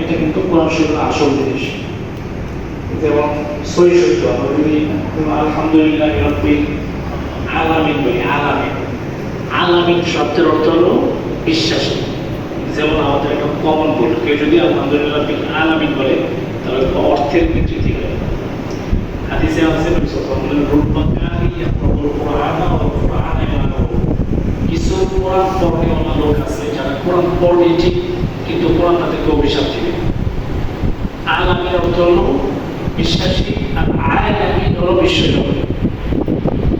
এটা কিন্তু কোরআন শরীফের আসল জিনিস। যেমন সই আলহামদুলিল্লাহ রব্বিল আলামিন বলি আলামিন। আলামিন শব্দের অর্থ হলো যেমন আমাদের একটা কমন কেউ যদি আলহামদুলিল্লাহ আলামিন বলে, তাহলে অর্থের হয় হাদিসে আছে কিছু কোরআন পড়নেওয়ালা লোক আছে যারা কোরআন পড়ে ঠিক কিন্তু কোরআন তাদেরকে অভিশাপ দিবে হলো বিশ্বাসী আর হলো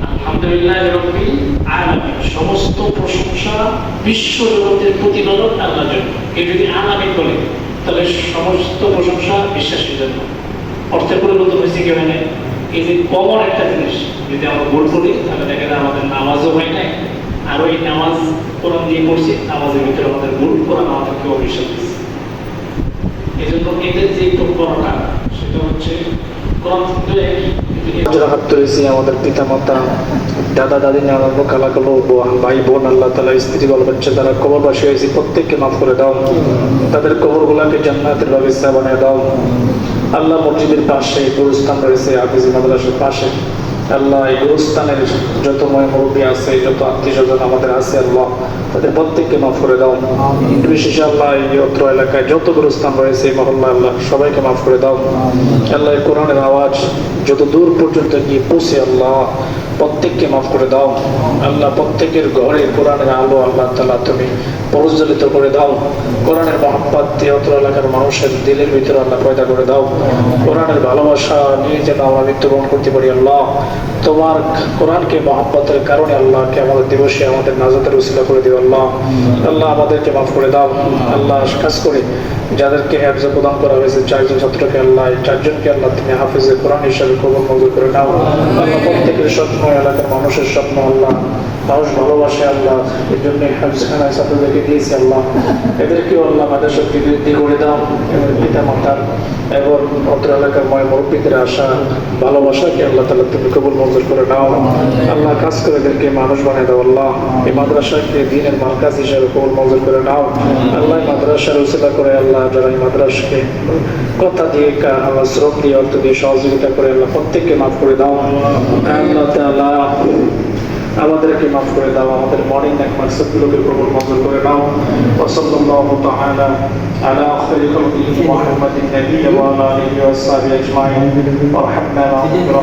আলহামদুলিল্লাহ আলামিন, সমস্ত প্রশংসা বিশ্ব জগতের প্রতিপালক আল্লাহর জন্য। কেউ যদি আলামিন বলে, তাহলে সমস্ত প্রশংসা বিশ্বাসীর জন্য। অর্থের পরিবর্তন হয়েছে কি নাই? এই যে কমন একটা জিনিস, যদি আমরা ভুল করি, তাহলে দেখা যায় আমাদের নামাজও হয় নাই। আর ওই নামাজ কোরআন দিয়ে পড়ছি, নামাজের ভিতরে আমাদের ভুল কোরআন আমাদেরকে অভিশাপ এই এদের যে একটু সেটা হচ্ছে যারা হাত তুলেছি, আমাদের দাদা, দাদি নানান কালা কালো ভাই, বোন, আল্লাহ তালা স্ত্রী বাচ্চা তারা কবরবাসী হয়েছে, প্রত্যেককে মাফ করে দাও। তাদের কবর গুলাকে জান্নাতের ব্যবস্থা বানিয়ে দাও। আল্লাহ মসজিদের পাশে, গুরুস্থান রয়েছে, হাফিজি মাদ্রাসার পাশে। আল্লাহ এই গুরুস্থানের যত ময় মুরব্বী আছে যত আত্মীয় স্বজন আমাদের আছে আল্লাহ তাদের প্রত্যেককে মাফ করে দাও। বিশেষে আল্লাহ এই অত্র এলাকায় যত গুরুস্থান রয়েছে এই মহল্লা আল্লাহ সবাইকে মাফ করে দাও। আল্লাহ কোরআনের আওয়াজ যত দূর পর্যন্ত গিয়ে পৌঁছে আল্লাহ প্রত্যেককে মাফ করে দাও। আল্লাহ প্রত্যেকের ঘরে কোরআনের আলো আল্লাহ তালা তুমি প্রজ্বলিত করে দাও। কোরআনের মহাব্বাত অত্র এলাকার মানুষের দিলের ভিতরে আল্লাহ পয়দা করে দাও। কোরআনের ভালোবাসা নিয়ে যেন আমরা মৃত্যুবরণ করতে পারি আল্লাহ। তোমার কোরআনকে মহাব্বতের কারণে আল্লাহকে আমাদের দিবসে আমাদের নাজাতের উসিলা করে দিও আল্লাহ। আল্লাহ আমাদেরকে মাফ করে দাও। আল্লাহ কাজ করে যাদেরকে হ্যাফজে প্রদান করা হয়েছে, চারজন ছাত্রকে আল্লাহ চারজনকে আল্লাহ তুমি হাফিজে কোরআন হিসাবে কবল মঞ্জুর করে নাও। আল্লাহ প্রত্যেকের স্বপ্ন, এলাকার মানুষের স্বপ্ন, আল্লাহ মানুষ ভালোবাসে, আল্লাহ এই জন্য হাফিজখানায় ছাত্রদেরকে দিয়েছি, আল্লাহ। এদেরকেও আল্লাহ আমাদের শক্তি বৃদ্ধি করে দাও এবং পিতা মাতার এবং অত্র এলাকার ময় মুরব্বীদের আশা, ভালোবাসাকে আল্লাহ তালা তুমি কবুল মঞ্জুর করে নাও। আল্লাহ কাজ করে এদেরকে মানুষ বানিয়ে দাও, আল্লাহ। এই মাদ্রাসাকে দিনের মার্কাজ হিসাবে কবুল মঞ্জুর করে নাও। আল্লাহ মাদ্রাসার উচিতা করে, আল্লাহ যারা এই মাদ্রাসাকে কথা দিয়ে আল্লাহ শ্রম দিয়ে, অর্থ দিয়ে সহযোগিতা করে, আল্লাহ প্রত্যেককে মাফ করে দাও। আল্লাহ আমাদেরকে মাফ করে দাও, আমাদের মর্নিং এক মাকসাদগুলোকে প্রবল মঞ্জুর করে নাও। ওসল্লাল্লাহু তাআলা আলা খায়রি খালকিহি মুহাম্মাদিন নাবিয়্যি ওয়া আলা আলিহি ওয়া সাহবিহি আজমাইন। ওয়া